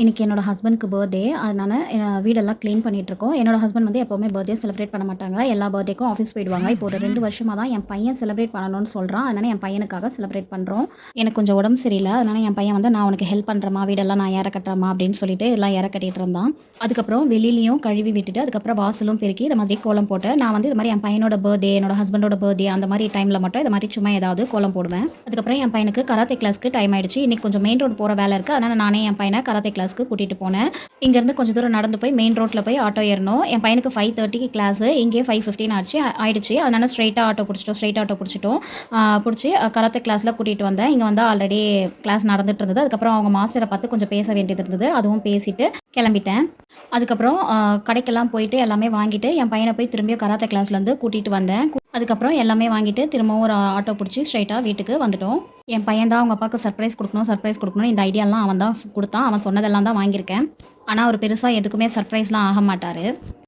இன்னைக்கு என்னோட ஹஸ்பண்ட்க்கு பர்த்டே அதனால என் வீடெல்லாம் க்ளீன் பண்ணிகிட்ருக்கோம் என்னோட ஹஸ்பண்ட் வந்து எப்போவுமே பர்த்டே செலிப்ரேட் பண்ண மாட்டாங்க எல்லா பர்த்டேக்கும் ஆஃபீஸ் போயிடுவாங்க இப்போ ஒரு ரெண்டு வருஷமாக தான் என் பையன் செலிப்ரேட் பண்ணணும்னு சொல்கிறான் அதனால என் பையனுக்காக செலிப்ரேட் பண்ணுறோம் எனக்கு கொஞ்சம் உடம்பு சரியில்லை. அதனால என் பையன் வந்து நான் உனக்கு ஹெல்ப் பண்ணுறமா வீடெல்லாம் நான் ஏற கட்டுறமா அப்படின்னு சொல்லிட்டு எல்லாம் ஏற கட்டிட்டு இருந்தான். அதுக்கப்புறம் வெளியிலையும் கழுவி விட்டுட்டு அதுக்கப்புறம் வாசலும் பெருக்கி இந்த மாதிரி கோலம் போட்டு நான் வந்து இது மாதிரி என் பையனோட பர்த்டே என்னோட ஹஸ்பண்டோட பர்த்டே அந்த மாதிரி டைமில் மட்டும் இது மாதிரி சும்மா ஏதாவது கோலம் போடுவேன். அதுக்கப்புறம் என் பையனுக்கு கராத்தே கிளாஸ்க்கு டைம் ஆயிடுச்சு. இன்னைக்கு கொஞ்சம் மெயின் ரோடு போகிற வேலை இருக்குது அதனால் நானே என் பையனை கராத்தே கிளாஸ்க்கு கூட்டிகிட்டு போனேன். இங்கேருந்து கொஞ்சம் தூரம் நடந்து போய் மெயின் ரோட்டில் போய் ஆட்டோ ஏறணும். என் பையனுக்கு ஃபைவ் தேர்ட்டிக்கு கிளாஸு இங்கே ஃபைவ் ஃபிஃப்டின் ஆச்சு ஆயிடுச்சு. அதனால் ஸ்ட்ரைட்டாக ஆட்டோ பிடிச்சிட்டோம். ஸ்ட்ரைட் ஆட்டோ பிடிச்சிட்டோம். பிடிச்சி கராத்தே கிளாஸில் கூட்டிகிட்டு வந்தேன். இங்கே வந்து ஆல்ரெடி கிளாஸ் நடந்துட்டு இருந்தது. அதுக்கப்புறம் அவங்க மாஸ்டரை பார்த்து கொஞ்சம் பேச வேண்டியது இருந்தது. அதுவும் பேசிட்டு கிளம்பிட்டேன். அதுக்கப்புறம் கடைக்கெல்லாம் போயிட்டு எல்லாமே வாங்கிட்டு என் பையனை போய் திரும்பியும் கராத்தே கிளாஸ்லேருந்து கூட்டிகிட்டு வந்தேன். அதுக்கப்புறம் எல்லாமே வாங்கிட்டு திரும்பவும் ஒரு ஆட்டோ பிடிச்சி ஸ்ட்ரைட்டாக வீட்டுக்கு வந்துட்டோம். என் பையன் தான் அவங்க அப்பாவுக்கு சர்ப்ரைஸ் கொடுக்கணும் சர்ப்ரைஸ் கொடுக்கணும் இந்த ஐடியாலாம் அவன் தான் கொடுத்தான். அவன் சொன்னதெல்லாம் தான் வாங்கியிருக்கேன். ஆனால் அவர் பெருசாக எதுக்குமே சர்ப்ரைஸ்லாம் ஆக மாட்டார்.